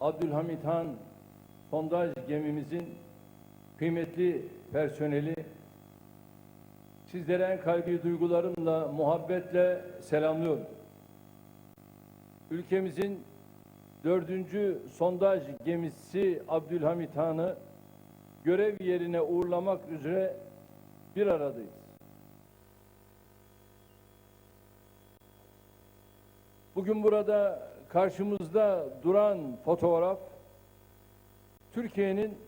Abdülhamit Han sondaj gemimizin kıymetli personeli sizlere en kalbi duygularımla, muhabbetle selamlıyorum. Ülkemizin dördüncü sondaj gemisi Abdülhamit Han'ı görev yerine uğurlamak üzere bir aradayız. Bugün burada karşımızda duran fotoğraf Türkiye'nin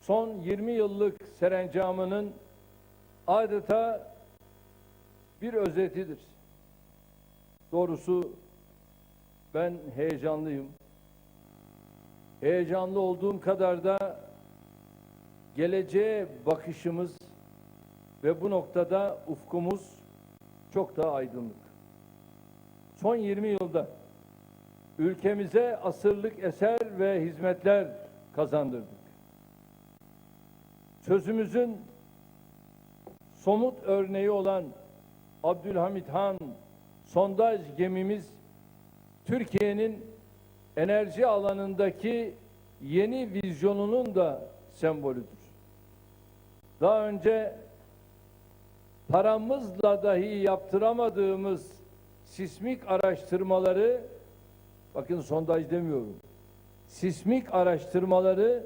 son 20 yıllık serencamının adeta bir özetidir. Doğrusu ben heyecanlıyım. Heyecanlı olduğum kadar da geleceğe bakışımız ve bu noktada ufkumuz çok daha aydınlık. Son 20 yılda ülkemize asırlık eser ve hizmetler kazandırdık. Sözümüzün somut örneği olan Abdülhamit Han sondaj gemimiz Türkiye'nin enerji alanındaki yeni vizyonunun da sembolüdür. Daha önce paramızla dahi yaptıramadığımız sismik araştırmaları bakın sondaj demiyorum. Sismik araştırmaları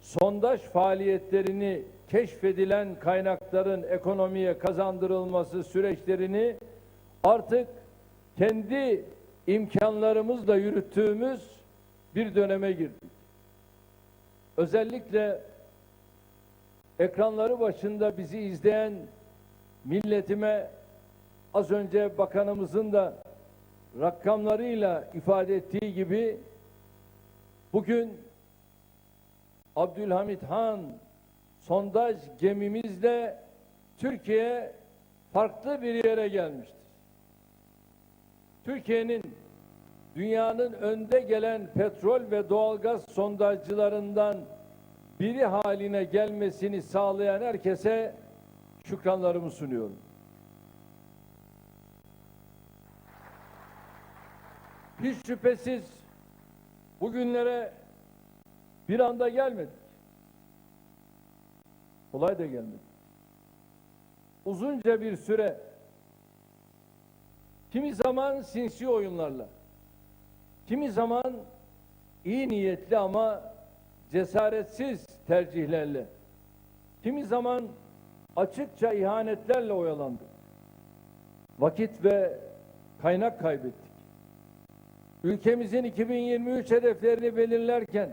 sondaj faaliyetlerini keşfedilen kaynakların ekonomiye kazandırılması süreçlerini artık kendi imkanlarımızla yürüttüğümüz bir döneme girdik. Özellikle ekranları başında bizi izleyen milletime az önce bakanımızın da rakamlarıyla ifade ettiği gibi bugün Abdülhamit Han sondaj gemimizle Türkiye farklı bir yere gelmiştir. Türkiye'nin dünyanın önde gelen petrol ve doğalgaz sondajcılarından biri haline gelmesini sağlayan herkese şükranlarımı sunuyorum. Hiç şüphesiz bugünlere bir anda gelmedik. Kolay da gelmedi. Uzunca bir süre kimi zaman sinsi oyunlarla, kimi zaman iyi niyetli ama cesaretsiz tercihlerle, kimi zaman açıkça ihanetlerle oyalandık. Vakit ve kaynak kaybettik. Ülkemizin 2023 hedeflerini belirlerken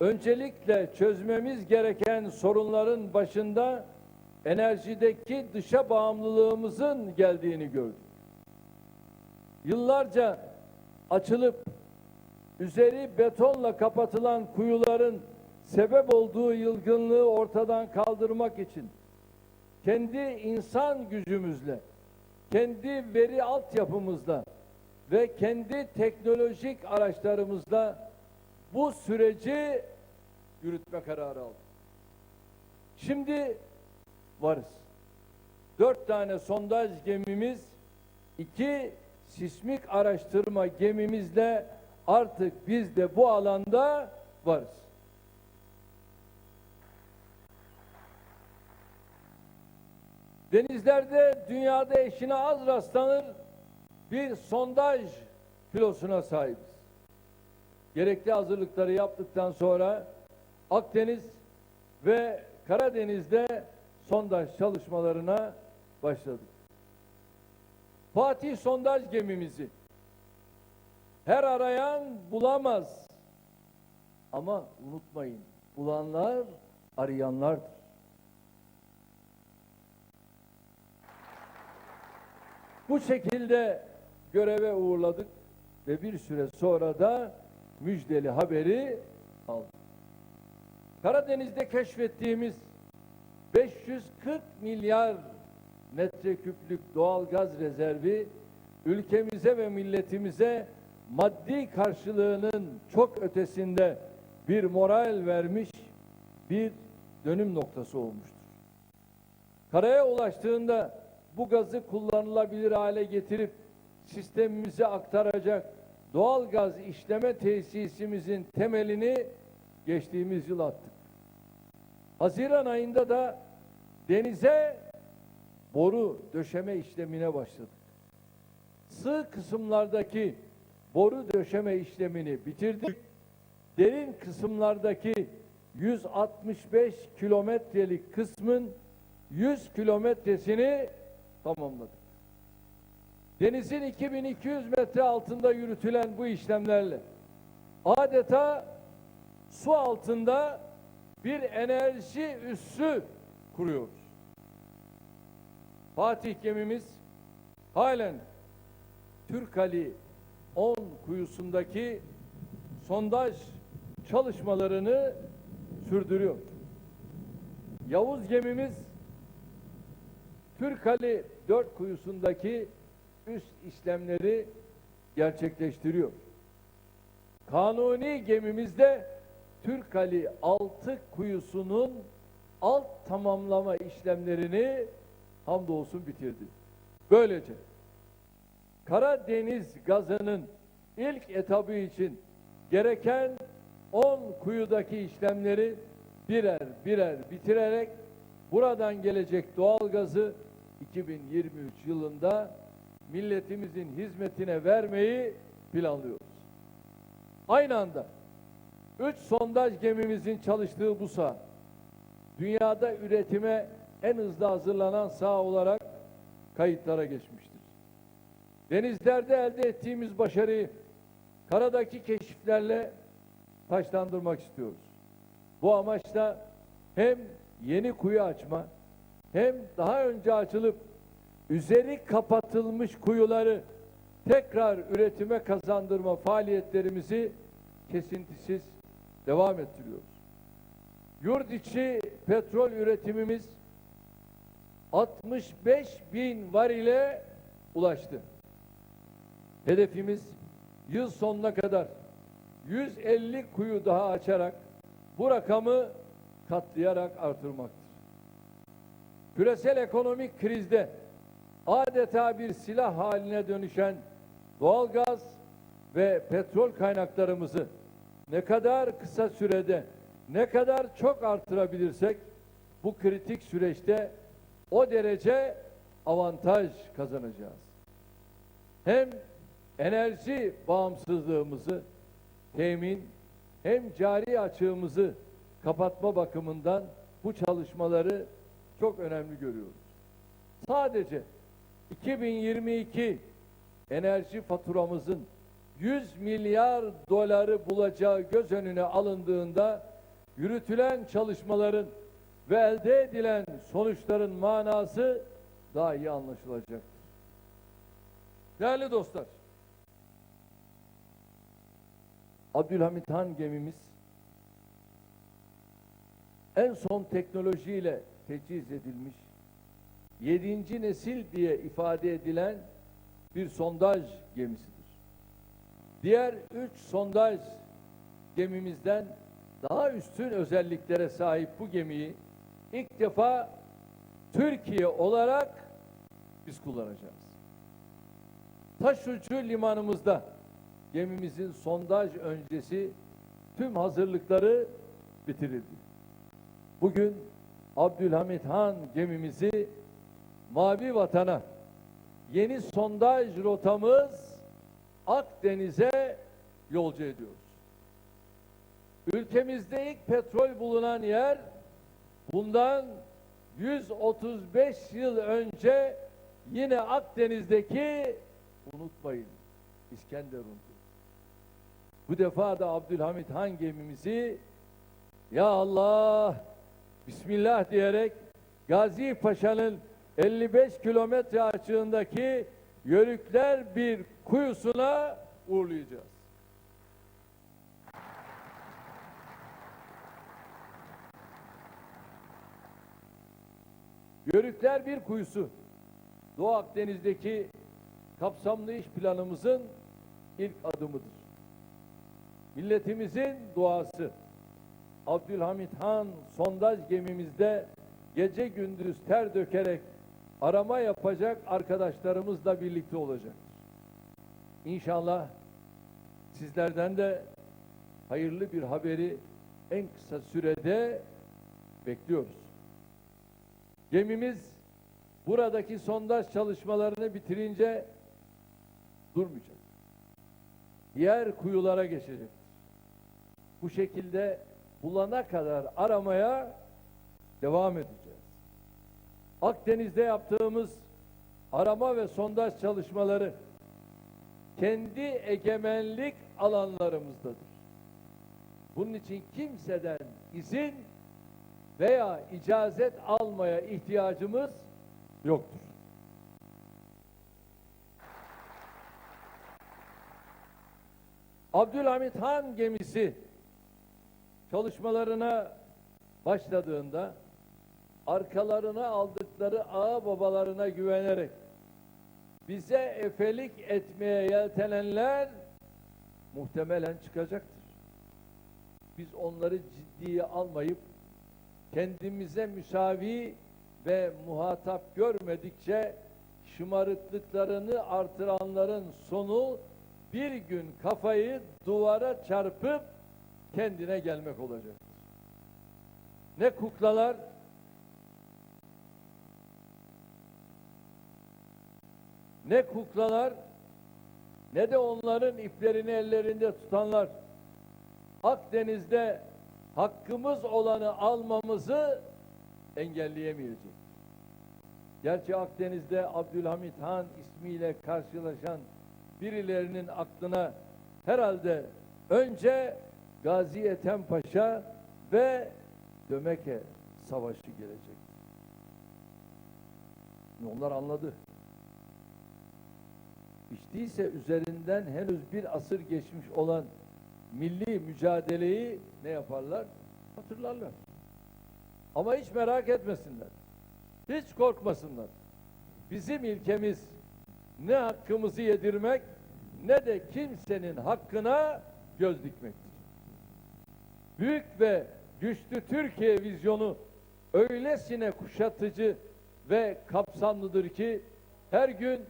öncelikle çözmemiz gereken sorunların başında enerjideki dışa bağımlılığımızın geldiğini gördük. Yıllarca açılıp üzeri betonla kapatılan kuyuların sebep olduğu yılgınlığı ortadan kaldırmak için kendi insan gücümüzle, kendi veri altyapımızla ve kendi teknolojik araçlarımızla bu süreci yürütme kararı aldık. Şimdi varız. Dört tane sondaj gemimiz, iki sismik araştırma gemimizle artık biz de bu alanda varız. Denizlerde dünyada eşine az rastlanır bir sondaj filosuna sahibiz. Gerekli hazırlıkları yaptıktan sonra Akdeniz ve Karadeniz'de sondaj çalışmalarına başladık. Fatih sondaj gemimizi her arayan bulamaz. Ama unutmayın, bulanlar arayanlardır. Bu şekilde göreve uğurladık ve bir süre sonra da müjdeli haberi aldık. Karadeniz'de keşfettiğimiz 540 milyar metreküplük doğal gaz rezervi ülkemize ve milletimize maddi karşılığının çok ötesinde bir moral vermiş bir dönüm noktası olmuştur. Karaya ulaştığında bu gazı kullanılabilir hale getirip sistemimize aktaracak doğalgaz işleme tesisimizin temelini geçtiğimiz yıl attık. Haziran ayında da denize boru döşeme işlemine başladık. Sığ kısımlardaki boru döşeme işlemini bitirdik. Derin kısımlardaki 165 kilometrelik kısmın 100 kilometresini tamamladık. Denizin 2200 metre altında yürütülen bu işlemlerle adeta su altında bir enerji üssü kuruyoruz. Fatih gemimiz halen Türkali 10 kuyusundaki sondaj çalışmalarını sürdürüyor. Yavuz gemimiz Türkali 4 kuyusundaki üst işlemleri gerçekleştiriyor. Kanuni gemimizde Türkali 6 kuyusunun alt tamamlama işlemlerini hamdolsun bitirdi. Böylece Karadeniz gazının ilk etabı için gereken 10 kuyudaki işlemleri birer birer bitirerek buradan gelecek doğal gazı 2023 yılında milletimizin hizmetine vermeyi planlıyoruz. Aynı anda 3 sondaj gemimizin çalıştığı bu saha dünyada üretime en hızlı hazırlanan saha olarak kayıtlara geçmiştir. Denizlerde elde ettiğimiz başarıyı karadaki keşiflerle taşlandırmak istiyoruz. Bu amaçla hem yeni kuyu açma hem daha önce açılıp üzeri kapatılmış kuyuları tekrar üretime kazandırma faaliyetlerimizi kesintisiz devam ettiriyoruz. Yurt içi petrol üretimimiz 65 bin var ile ulaştı. Hedefimiz yıl sonuna kadar 150 kuyu daha açarak bu rakamı katlayarak artırmaktır. Küresel ekonomik krizde adeta bir silah haline dönüşen doğalgaz ve petrol kaynaklarımızı ne kadar kısa sürede ne kadar çok artırabilirsek bu kritik süreçte o derece avantaj kazanacağız. Hem enerji bağımsızlığımızı temin hem cari açığımızı kapatma bakımından bu çalışmaları çok önemli görüyoruz. Sadece 2022 enerji faturamızın 100 milyar doları bulacağı göz önüne alındığında yürütülen çalışmaların ve elde edilen sonuçların manası daha iyi anlaşılacaktır. Değerli dostlar, Abdülhamit Han gemimiz en son teknolojiyle teçhiz edilmiş 7. nesil diye ifade edilen bir sondaj gemisidir. Diğer üç sondaj gemimizden daha üstün özelliklere sahip bu gemiyi ilk defa Türkiye olarak biz kullanacağız. Taşucu limanımızda gemimizin sondaj öncesi tüm hazırlıkları bitirildi. Bugün Abdülhamit Han gemimizi Mavi Vatan'a yeni sondaj rotamız Akdeniz'e yolcu ediyoruz. Ülkemizde ilk petrol bulunan yer bundan 135 yıl önce yine Akdeniz'deki unutmayın İskenderun'du. Bu defa da Abdülhamit Han gemimizi ya Allah Bismillah diyerek Gazi Paşa'nın 55 kilometre açığındaki Yörükler bir kuyusuna uğurlayacağız. Yörükler bir kuyusu Doğu Akdeniz'deki kapsamlı iş planımızın ilk adımıdır. Milletimizin duası Abdülhamit Han sondaj gemimizde gece gündüz ter dökerek arama yapacak arkadaşlarımızla birlikte olacaktır. İnşallah sizlerden de hayırlı bir haberi en kısa sürede bekliyoruz. Gemimiz buradaki sondaj çalışmalarını bitirince durmayacak. Diğer kuyulara geçecektir. Bu şekilde bulana kadar aramaya devam edeceğiz. Akdeniz'de yaptığımız arama ve sondaj çalışmaları kendi egemenlik alanlarımızdadır. Bunun için kimseden izin veya icazet almaya ihtiyacımız yoktur. Abdülhamit Han gemisi çalışmalarına başladığında arkalarına aldıkları ağa babalarına güvenerek bize efelik etmeye yeltenenler muhtemelen çıkacaktır. Biz onları ciddiye almayıp kendimize müsavi ve muhatap görmedikçe şımarıklıklarını artıranların sonu bir gün kafayı duvara çarpıp kendine gelmek olacaktır. Ne kuklalar ne kuklalar ne de onların iplerini ellerinde tutanlar Akdeniz'de hakkımız olanı almamızı engelleyemeyecek. Gerçi Akdeniz'de Abdülhamit Han ismiyle karşılaşan birilerinin aklına herhalde önce Gazi Ethem Paşa ve Dömeke Savaşı gelecek. Onlar anladı. Hiç üzerinden henüz bir asır geçmiş olan milli mücadeleyi ne yaparlar? Hatırlarlar. Ama hiç merak etmesinler. Hiç korkmasınlar. Bizim ilkemiz ne hakkımızı yedirmek ne de kimsenin hakkına göz dikmektir. Büyük ve güçlü Türkiye vizyonu öylesine kuşatıcı ve kapsamlıdır ki her gün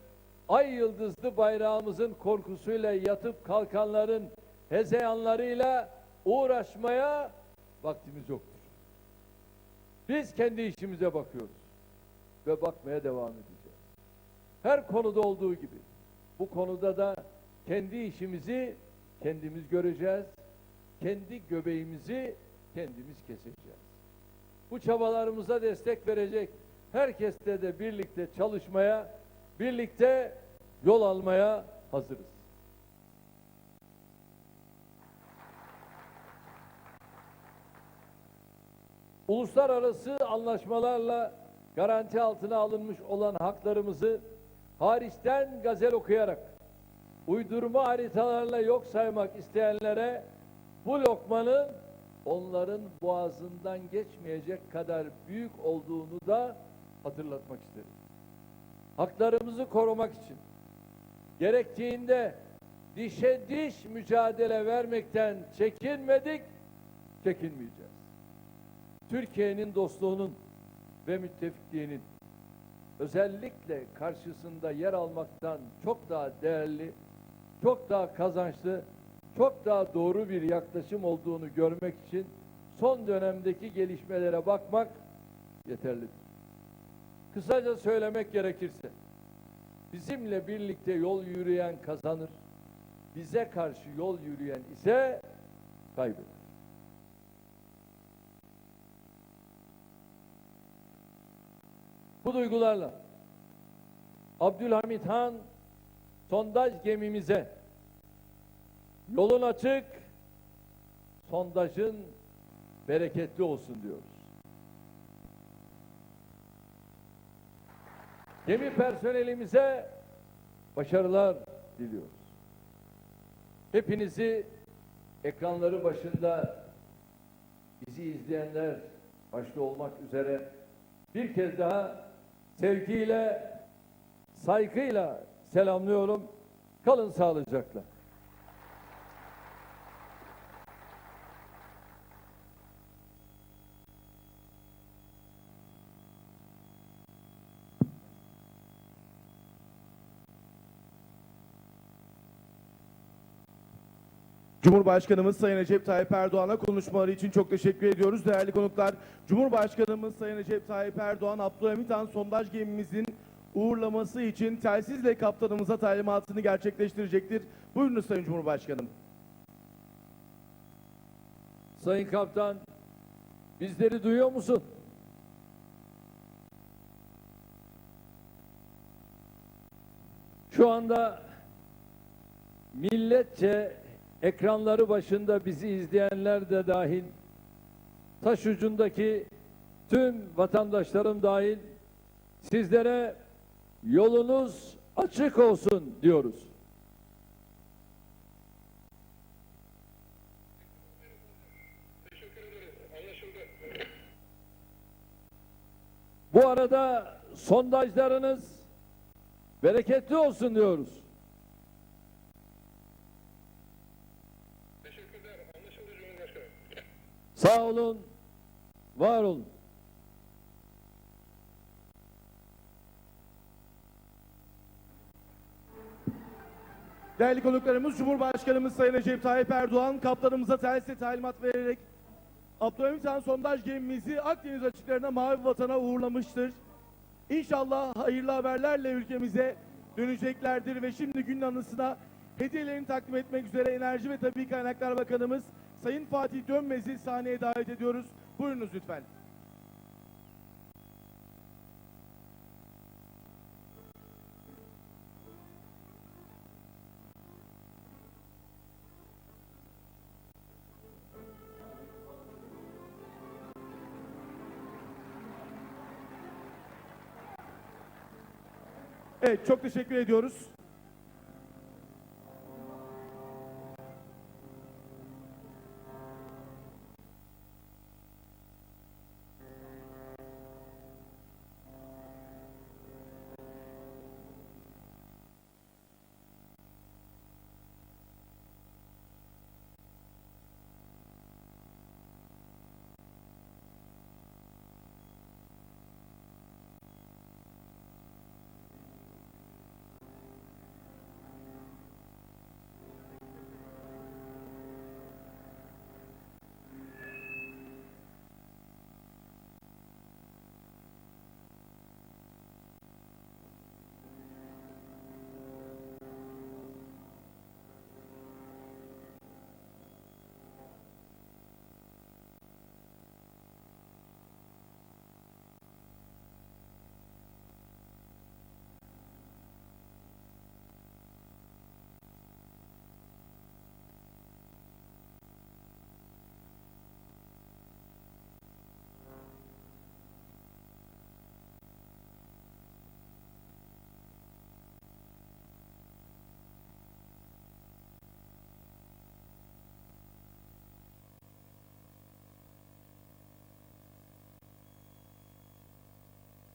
ay yıldızlı bayrağımızın korkusuyla yatıp kalkanların hezeyanlarıyla uğraşmaya vaktimiz yoktur. Biz kendi işimize bakıyoruz ve bakmaya devam edeceğiz. Her konuda olduğu gibi bu konuda da kendi işimizi kendimiz göreceğiz. Kendi göbeğimizi kendimiz keseceğiz. Bu çabalarımıza destek verecek herkesle de birlikte çalışmaya, birlikte yol almaya hazırız. Uluslararası anlaşmalarla garanti altına alınmış olan haklarımızı hariçten gazel okuyarak uydurma haritalarla yok saymak isteyenlere bu lokmanın onların boğazından geçmeyecek kadar büyük olduğunu da hatırlatmak isterim. Haklarımızı korumak için gerektiğinde dişe diş mücadele vermekten çekinmedik, çekinmeyeceğiz. Türkiye'nin dostluğunun ve müttefikliğinin özellikle karşısında yer almaktan çok daha değerli, çok daha kazançlı, çok daha doğru bir yaklaşım olduğunu görmek için son dönemdeki gelişmelere bakmak yeterlidir. Kısaca söylemek gerekirse, bizimle birlikte yol yürüyen kazanır, bize karşı yol yürüyen ise kaybeder. Bu duygularla Abdülhamit Han sondaj gemimize yolun açık, sondajın bereketli olsun diyoruz. Gemi personelimize başarılar diliyoruz. Hepinizi ekranları başında bizi izleyenler başta olmak üzere bir kez daha sevgiyle, saygıyla selamlıyorum. Kalın sağlıcakla. Cumhurbaşkanımız Sayın Recep Tayyip Erdoğan'a konuşmaları için çok teşekkür ediyoruz. Değerli konuklar, Cumhurbaşkanımız Sayın Recep Tayyip Erdoğan, Abdülhamit Han sondaj gemimizin uğurlaması için telsizle kaptanımıza talimatını gerçekleştirecektir. Buyurunuz Sayın Cumhurbaşkanım. Sayın Kaptan, bizleri duyuyor musun? Şu anda milletçe ekranları başında bizi izleyenler de dahil, taş ucundaki tüm vatandaşlarım dahil sizlere yolunuz açık olsun diyoruz. Bu arada sondajlarınız bereketli olsun diyoruz. Sağ olun, var olun. Değerli konuklarımız, Cumhurbaşkanımız Sayın Recep Tayyip Erdoğan, kaptanımıza telsizle talimat vererek Abdülhamit Han sondaj gemimizi Akdeniz açıklarına Mavi Vatan'a uğurlamıştır. İnşallah hayırlı haberlerle ülkemize döneceklerdir ve şimdi günün anısına hediyelerini takdim etmek üzere Enerji ve Tabii Kaynaklar Bakanımız Sayın Fatih Dönmez'i sahneye davet ediyoruz. Buyurunuz lütfen. Evet, çok teşekkür ediyoruz.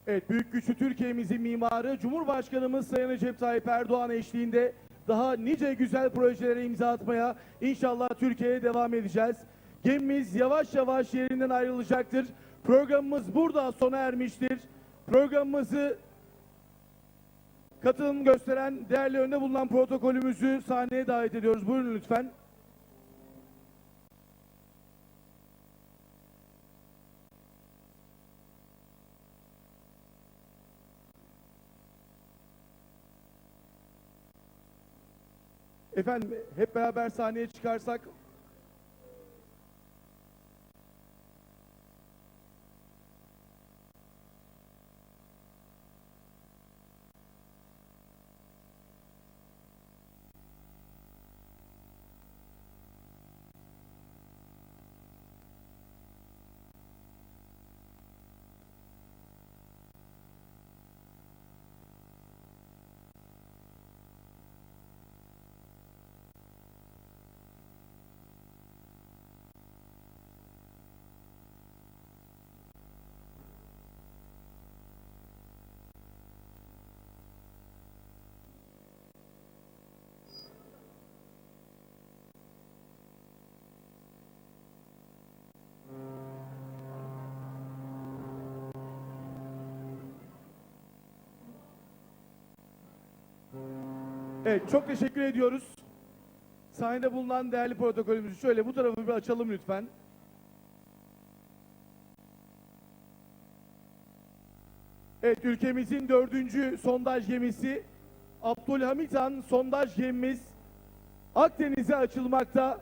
Evet, büyük güçlü Türkiye'mizin mimarı Cumhurbaşkanımız Sayın Recep Tayyip Erdoğan eşliğinde daha nice güzel projelere imza atmaya inşallah Türkiye'ye devam edeceğiz. Gemimiz yavaş yavaş yerinden ayrılacaktır. Programımız burada sona ermiştir. Programımızı katılım gösteren değerli önde bulunan protokolümüzü sahneye davet ediyoruz. Buyurun lütfen. Efendim hep beraber sahneye çıkarsak Evet çok teşekkür ediyoruz. Sahnede bulunan değerli protokolümüzü şöyle bu tarafı bir açalım lütfen. Evet ülkemizin dördüncü sondaj gemisi Abdülhamit Han sondaj gemimiz Akdeniz'e açılmakta.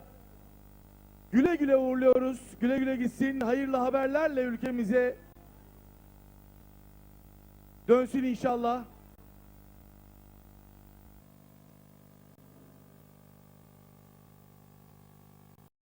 Güle güle uğurluyoruz. Güle güle gitsin. Hayırlı haberlerle ülkemize dönsün inşallah.